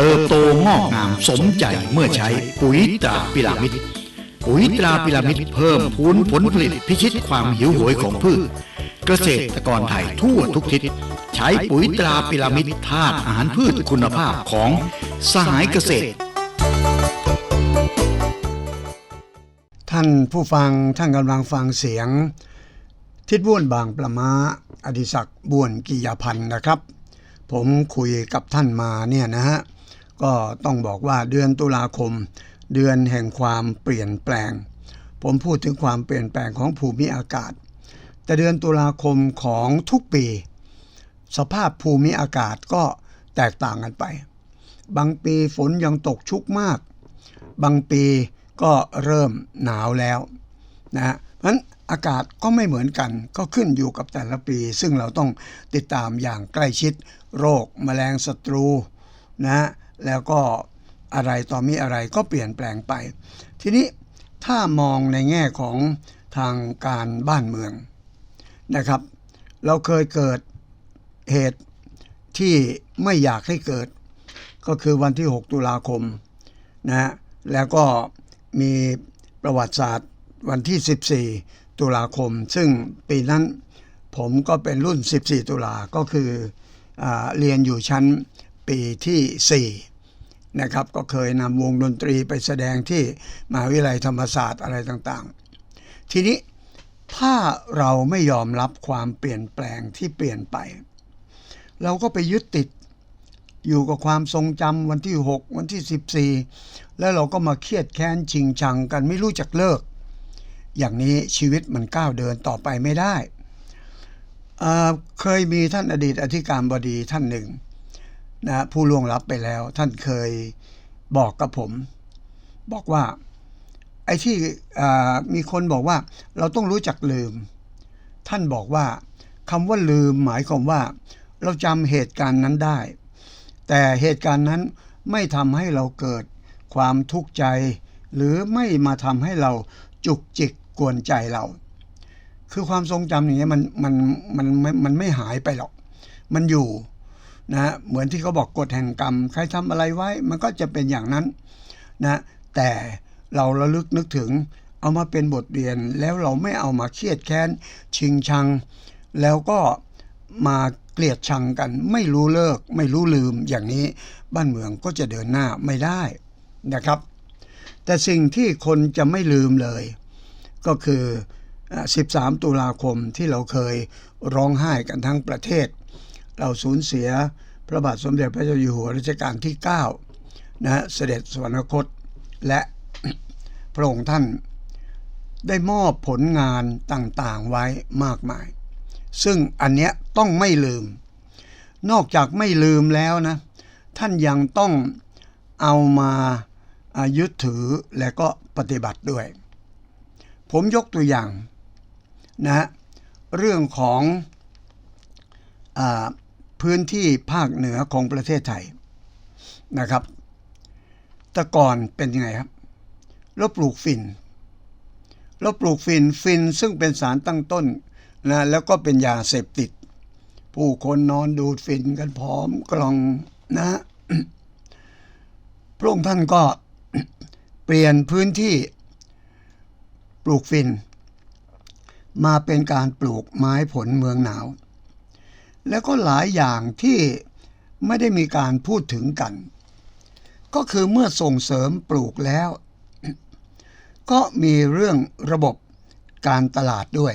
เติบโตงอกงามสมใจเมื่อใช้ปุ๋ยตราพิรามิดปุ๋ยตราพิรามิดเพิ่มพูนผลผลิตพิชิตความหิวโหยของพืช เกษตรกรไทยทั่วทุกทิศใช้ปุ๋ยตราพิรามิดธาตุอาหารพืชคุณภาพของสหายเกษตร ท่านผู้ฟังท่านกำลังฟังเสียง ทิดบ้วนบางประมาอดิศักบ้วนกิยาพันธ์นะครับ ผมคุยกับท่านมาเนี่ยนะฮะ ก็ต้องบอกว่าเดือนตุลาคม เดือนแห่งความเปลี่ยนแปลง ผมพูดถึงความเปลี่ยนแปลงของภูมิอากาศ แต่เดือนตุลาคมของทุกปี สภาพภูมิอากาศก็แตกต่างกันไป บางปีฝนยังตกชุกมาก บางปีก็เริ่มหนาวแล้วนะเพราะฉะนั้นอากาศก็ไม่เหมือนกันก็ขึ้นอยู่กับแต่ละปี ซึ่งเราต้องติดตามอย่างใกล้ชิด โรคแมลงศัตรูนะ แล้วก็อะไรต่อมีอะไรก็เปลี่ยนแปลงไป ทีนี้ถ้ามองในแง่ของทางการบ้านเมืองนะครับ เราเคยเกิดเหตุที่ไม่อยากให้เกิด ก็คือวันที่ 6 ตุลาคมนะฮะแล้วก็มีประวัติศาสตร์วันที่ 14 ตุลาคม ซึ่งปีนั้นผมก็เป็นรุ่น 14 ตุลาก็คืออเรียนอยู่ชั้นปีที่ 4 นะครับก็เคยนำวงดนตรีไปแสดงที่มหาวิทยาลัยธรรมศาสตร์อะไรต่างๆ ทีนี้ถ้าเราไม่ยอมรับความเปลี่ยนแปลงที่เปลี่ยนไป เราก็ไปยึดติดอยู่กับความทรงจำวันที่ 6 วันที่ 14 แล้วเราก็มาเครียดแค้นชิงชังกันไม่รู้จักเลิก อย่างนี้ชีวิตมันก้าวเดินต่อไปไม่ได้เเคยมีท่านอดีตอธิการบดีท่านหนึ่ง นะผู้ล่วงลับไปแล้ว ท่านเคยบอกกับผม บอกว่า ไอ้ที่มีคนบอกว่า เราต้องรู้จักลืม ท่านบอกว่าคำว่าลืมหมายความว่า เราจำเหตุการณ์นั้นได้ แต่เหตุการณ์นั้นไม่ทำให้เราเกิดความทุกข์ใจ หรือไม่มาทำให้เราจุกจิกกวนใจเรา คือความทรงจำอย่างเงี้ยมันมันมันมันมันไม่หายไปหรอก มันอยู่ นะเหมือนที่เขาบอกกฎแห่งกรรม ใครทำอะไรไว้ มันก็จะเป็นอย่างนั้นนะแต่เราระลึกนึกถึงเอามาเป็นบทเรียนแล้วเราไม่เอามาเครียดแค้น ชิงชัง แล้วก็มาเกลียดชังกัน ไม่รู้เลิก ไม่รู้ลืมอย่างนี้บ้านเมืองก็จะเดินหน้าไม่ได้นะครับ แต่สิ่งที่คนจะไม่ลืมเลย ก็คือ 13 ตุลาคมที่เราเคยร้องไห้กันทั้งประเทศ เราสูญเสียพระบาทสมเด็จพระเจ้าอยู่หัวรัชกาลที่ 9 นะฮะเสด็จสวรรคต และพระองค์ท่านได้มอบผลงานต่างๆไว้มากมาย ซึ่งอันเนี้ยต้องไม่ลืม นอกจากไม่ลืมแล้วนะ ท่านยังต้องเอามาอายึดถือและก็ปฏิบัติด้วย ผมยกตัวอย่างนะฮะเรื่องของอ พื้นที่ภาคเหนือของประเทศไทยนะครับ แต่ก่อนเป็นยังไงครับเราปลูกฝิ่นเราปลูกฝิ่นฝิ่นซึ่งเป็นสารตั้งต้นนะแล้วก็เป็นยาเสพติด ผู้คนนอนดูดฝิ่นกันพร้อมกล่องนะพระองค์ท่านก็เปลี่ยนพื้นที่ปลูกฝิ่นมาเป็นการปลูกไม้ผลเมืองหนาว แล้วก็หลายอย่างที่ไม่ได้มีการพูดถึงกัน ก็คือเมื่อส่งเสริมปลูกแล้ว ก็มีเรื่องระบบการตลาดด้วย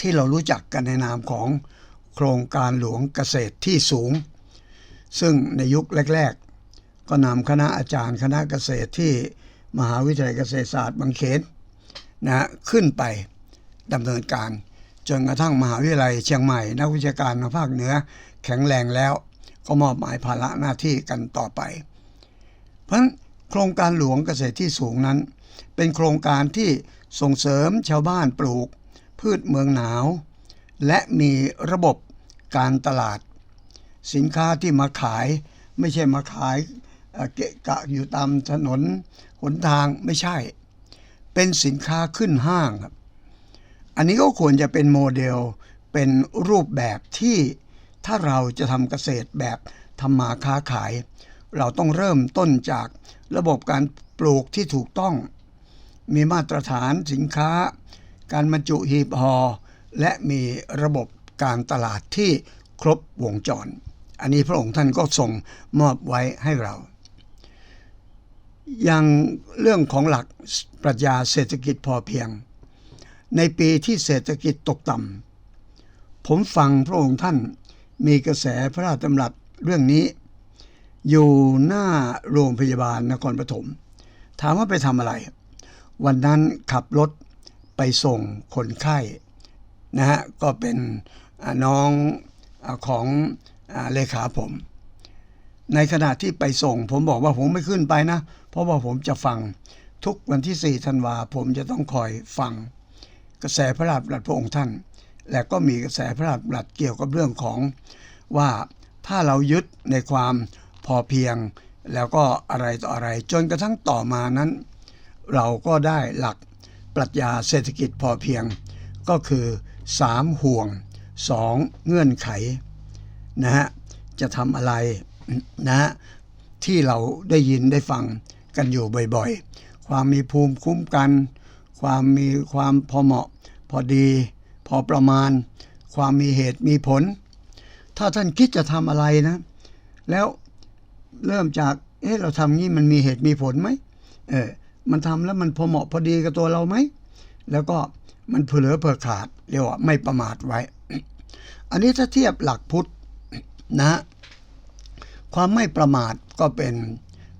ที่เรารู้จักกันในนามของโครงการหลวงเกษตรที่สูง ซึ่งในยุคแรก ๆ ก็นำคณะอาจารย์คณะเกษตรที่มหาวิทยาลัยเกษตรศาสตร์บางเขนนะฮะขึ้นไปดำเนินการ จนกระทั่งมหาวิทยาลัยเชียงใหม่ นักวิชาการทางภาคเหนือแข็งแรงแล้ว ก็มอบหมายภาระหน้าที่กันต่อไป เพราะโครงการหลวงเกษตรที่สูงนั้น เป็นโครงการที่ส่งเสริมชาวบ้านปลูก พืชเมืองหนาว และมีระบบการตลาด สินค้าที่มาขายไม่ใช่มาขายเกะกะอยู่ตามถนนหนทางไม่ใช่ เป็นสินค้าขึ้นห้างครับ อันนี้ก็ควรจะเป็นโมเดล เป็นรูปแบบที่ถ้าเราจะทำเกษตรแบบทำมาค้าขาย เราต้องเริ่มต้นจากระบบการปลูกที่ถูกต้อง มีมาตรฐานสินค้า การบรรจุหีบห่อและมีระบบการตลาดที่ครบวงจร อันนี้พระองค์ท่านก็ทรงมอบไว้ให้เรา อย่างเรื่องของหลักปรัชญาเศรษฐกิจพอเพียง ในปีที่เศรษฐกิจตกต่ำ ผมฟังพระองค์ท่านมีกระแสพระราชดำรัสเรื่องนี้ อยู่หน้าโรงพยาบาลนครปฐม ถามว่าไปทำอะไร วันนั้นขับรถไปส่งคนไข้นะฮะก็เป็นน้องของเลขาผม ในขณะที่ไปส่ง ผมบอกว่าผมไม่ขึ้นไปนะ เพราะว่าผมจะฟังทุกวันที่4ธันวาผมจะต้องคอยฟัง กระแสพระราชดำรัสพระองค์ท่าน และก็มีกระแสพระราชดำรัสเกี่ยวกับเรื่องของว่าถ้าเรายึดในความพอเพียง แล้วก็อะไรต่ออะไรจนกระทั่งต่อมานั้น เราก็ได้หลักปรัชญาเศรษฐกิจพอเพียง ก็คือ 3 ห่วง 2 เงื่อนไขนะฮะจะทำอะไรนะฮะที่เราได้ยินได้ฟังกันอยู่บ่อยๆ ความมีภูมิคุ้มกัน ความมีความพอเหมาะ พอดี พอประมาณ ความมีเหตุมีผล ถ้าท่านคิดจะทำอะไรนะ แล้วเริ่มจากเอ๊ะเราทำงี้มันมีเหตุมีผลไหมเออมันทำแล้วมันพอเหมาะพอดีกับตัวเราไหม แล้วก็มันเผื่อเผื่อขาดเรียกว่าไม่ประมาทไว้ อันนี้ถ้าเทียบหลักพุทธนะ ความไม่ประมาทก็เป็น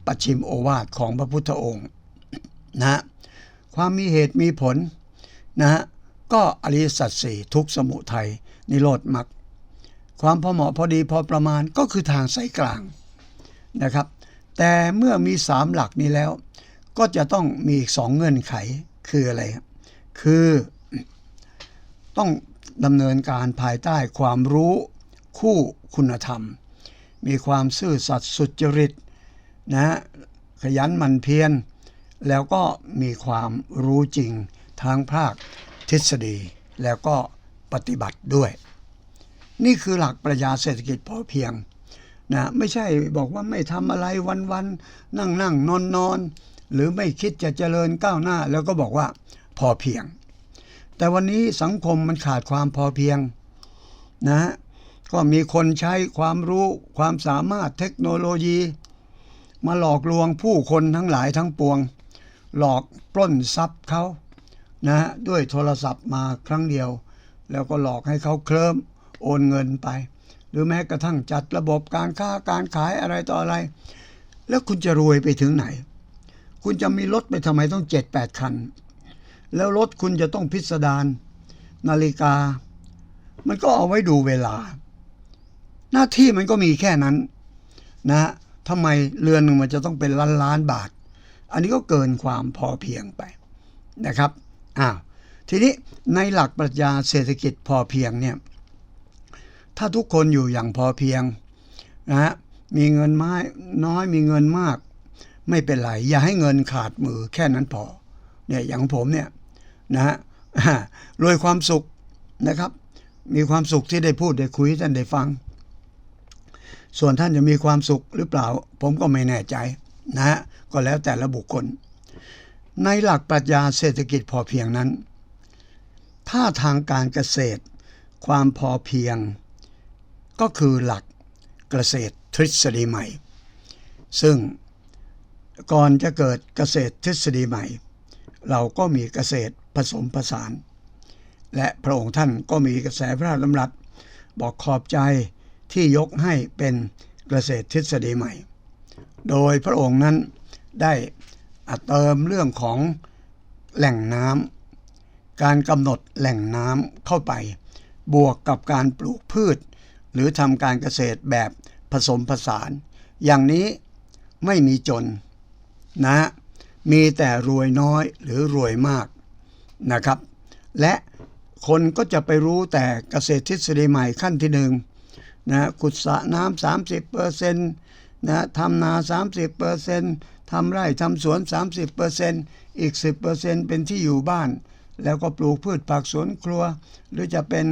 ปัจฉิมโอวาทของพระพุทธองค์นะ ความมีเหตุมีผลนะฮะก็อริสัจสี่ทุกสมุทัยนิโรธมรรคความพอเหมาะพอดีพอประมาณก็คือทางสายกลางนะครับ แต่เมื่อมีสามหลักนี้แล้ว ก็จะต้องมีอีกสองเงื่อนไขคืออะไรครับคือต้องดำเนินการภายใต้ความรู้คู่คุณธรรม มีความซื่อสัตย์สุจริตนะฮะขยันหมั่นเพียร แล้วก็มีความรู้จริงทางภาคทฤษฎีแล้วก็ปฏิบัติด้วย นี่คือหลักปรัชญาเศรษฐกิจพอเพียงนะไม่ใช่บอกว่าไม่ทำอะไรวันๆนั่งนั่งนอนนอนหรือไม่คิดจะเจริญก้าวหน้า แล้วก็บอกว่าพอเพียง แต่วันนี้สังคมมันขาดความพอเพียงนะฮะก็มีคนใช้ความรู้ความสามารถเทคโนโลยี มาหลอกลวงผู้คนทั้งหลายทั้งปวง หลอกปล้นทรัพย์เขานะฮะด้วยโทรศัพท์มาครั้งเดียว แล้วก็หลอกให้เขาเคลิ้มโอนเงินไป หรือแม้กระทั่งจัดระบบการค้าการขายอะไรต่ออะไร แล้วคุณจะรวยไปถึงไหน คุณจะมีรถไปทำไมต้องเจ็ดแปดคัน แล้วรถคุณจะต้องพิสดารนาฬิกา มันก็เอาไว้ดูเวลา หน้าที่มันก็มีแค่นั้น นะฮะทำไมเรือนหนึ่งมันจะต้องเป็นล้านล้านบาท อันนี้ก็เกินความพอเพียงไปนะครับอ้าวทีนี้ในหลักปรัชญาเศรษฐกิจพอเพียงเนี่ยถ้าทุกคนอยู่อย่างพอเพียงนะฮะมีเงินไม้น้อยมีเงินมาก ไม่เป็นไร อย่าให้เงินขาดมือแค่นั้นพอเนี่ยอย่างผมเนี่ยนะฮะรวยความสุขนะครับ มีความสุขที่ได้พูดได้คุยท่านได้ฟัง ส่วนท่านจะมีความสุขหรือเปล่า ผมก็ไม่แน่ใจ นะฮะก็แล้วแต่ละบุคคล ในหลักปรัชญาเศรษฐกิจพอเพียงนั้น ถ้าทางการเกษตร ความพอเพียง ก็คือหลักเกษตรทฤษฎีใหม่ ซึ่งก่อนจะเกิดเกษตรทฤษฎีใหม่ เราก็มีเกษตรผสมผสาน และพระองค์ท่านก็มีกระแสพระราชดำรัสบอกขอบใจที่ยกให้เป็นเกษตรทฤษฎีใหม่ โดยพระองค์นั้นได้เติมเรื่องของแหล่งน้ำการกำหนดแหล่งน้ำเข้าไป บวกกับการปลูกพืช หรือทำการเกษตรแบบผสมผสาน อย่างนี้ไม่มีจนนะมีแต่รวยน้อยหรือรวยมากนะครับ และคนก็จะไปรู้แต่เกษตรทฤษฎีใหม่ขั้นที่หนึ่งนะขุดสระน้ำสามสิบเปอร์เซ็นต์ นะทำนา 30เปอร์เซ็นต์ทำไร่ทำสวน 30เปอร์เซ็นต์อีก 10เปอร์เซ็นต์เป็นที่อยู่บ้าน แล้วก็ปลูกพืชผักสวนครัว หรือจะเป็น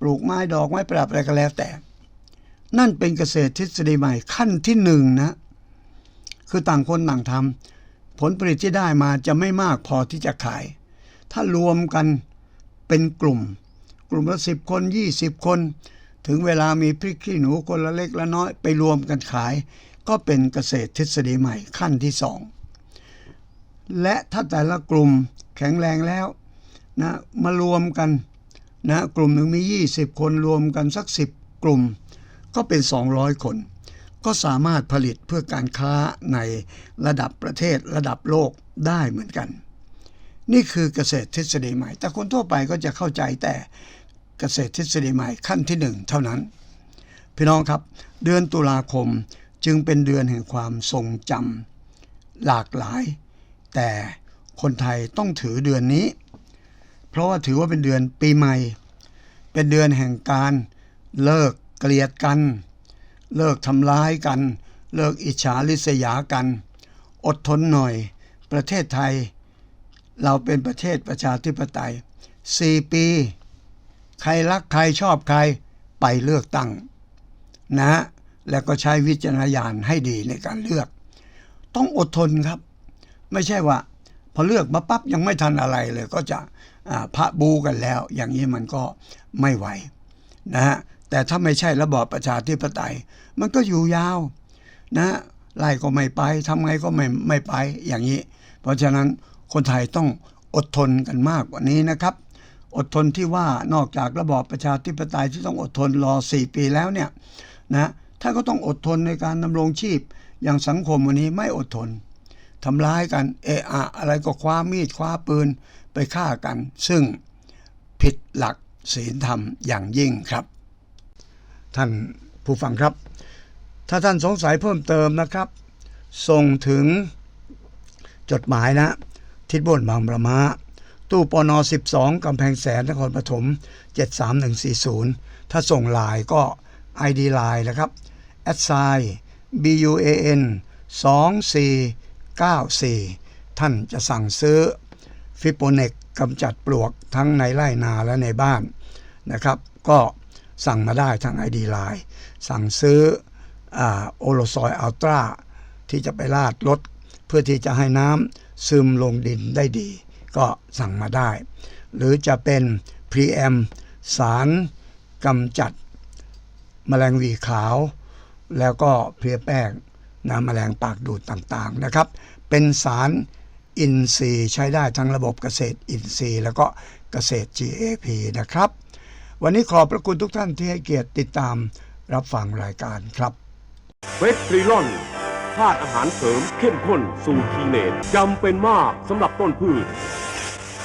ปลูกไม้ดอกไม้ประดับอะไรก็แล้วแต่ นั่นเป็นเกษตรทฤษฎีใหม่ขั้นที่หนึ่งนะคือต่างคนต่างทำผลผลิตที่ได้มาจะไม่มากพอที่จะขาย ถ้ารวมกันเป็นกลุ่ม กลุ่มละสิบคนยี่สิบคน ถึงเวลามีพริกขี้หนูคนละเล็กละน้อยไปรวมกันขาย ก็เป็นเกษตรทฤษฎีใหม่ขั้นที่สองและถ้าแต่ละกลุ่มแข็งแรงแล้วนะมารวมกันนะกลุ่มหนึ่งมี 20 คนรวมกันสัก 10 กลุ่ม ก็เป็น 200 คน ก็สามารถผลิตเพื่อการค้าในระดับประเทศระดับโลกได้เหมือนกัน นี่คือเกษตรทฤษฎีใหม่ แต่คนทั่วไปก็จะเข้าใจแต่ เกษตรทฤษฎีใหม่ขั้นที่หนึ่งเท่านั้น พี่น้องครับ เดือนตุลาคมจึงเป็นเดือนแห่งความทรงจำหลากหลาย แต่คนไทยต้องถือเดือนนี้ เพราะว่าถือว่าเป็นเดือนปีใหม่ เป็นเดือนแห่งการเลิกเกลียดกัน เลิกทำร้ายกัน เลิกอิจฉาริษยากัน อดทนหน่อย ประเทศไทย เราเป็นประเทศประชาธิปไตย 4 ปี ใครรักใครชอบใครไปเลือกตั้ง นะ แล้วก็ใช้วิจารณญาณให้ดีในการเลือก ต้องอดทนครับ ไม่ใช่ว่า พอเลือกมาปั๊บยังไม่ทันอะไรเลย ก็จะพระบูกันแล้ว อย่างนี้มันก็ไม่ไหวนะฮะแต่ถ้าไม่ใช่ระบอบประชาธิปไตย มันก็อยู่ยาวนะไล่ก็ไม่ไปทำไงก็ไม่ไม่ไปอย่างนี้ เพราะฉะนั้นคนไทยต้องอดทนกันมากกว่านี้นะครับ อดทนที่ว่านอกจากระบอบประชาธิปไตยที่ต้องอดทนรอ 4 ปีแล้วเนี่ยนะท่านก็ต้องอดทนในการดำรงชีพ อย่างสังคมวันนี้ไม่อดทนทำร้ายกันเอะอะอะไรก็คว้ามีดคว้าปืนไปฆ่ากัน ซึ่งผิดหลักศีลธรรมอย่างยิ่งครับ ท่านผู้ฟังครับ ถ้าท่านสงสัยเพิ่มเติมนะครับ ส่งถึงจดหมายนะ ทิศบนบางประมา ตู้ปน12กำแพงแสนนครปฐม73140 ถ้าส่งลน์ก็ ID ไลน์นะครับ a d s i BUAN 2494 ท่านจะสั่งซื้อฟิโปเนกกำจัดปลวกทั้งในไร่นาและในบ้านนะครับ ก็สั่งมาได้ทาง ID ไลน์สั่งซื้อโอโลซอยอัลตราที่จะไปลาดรถเพื่อที่จะให้น้ำซึมลงดินได้ดี ก็สั่งมาได้ หรือจะเป็นพรีแอมสารกำจัดแมลงวีขาว แล้วก็เพลียแป้งน้ำแมลงปากดูดต่างๆนะครับ เป็นสารอินทรีย์ใช้ได้ทั้งระบบเกษตรอินทรีย์ แล้วก็เกษตร GAP นะครับ วันนี้ขอบพระคุณทุกท่านที่ให้เกียรติติดตามรับฟังรายการครับเวสตรีลอนธาตุอาหารเสริมเข้มข้นสูตรคีเนตจำเป็นมากสำหรับต้นพืช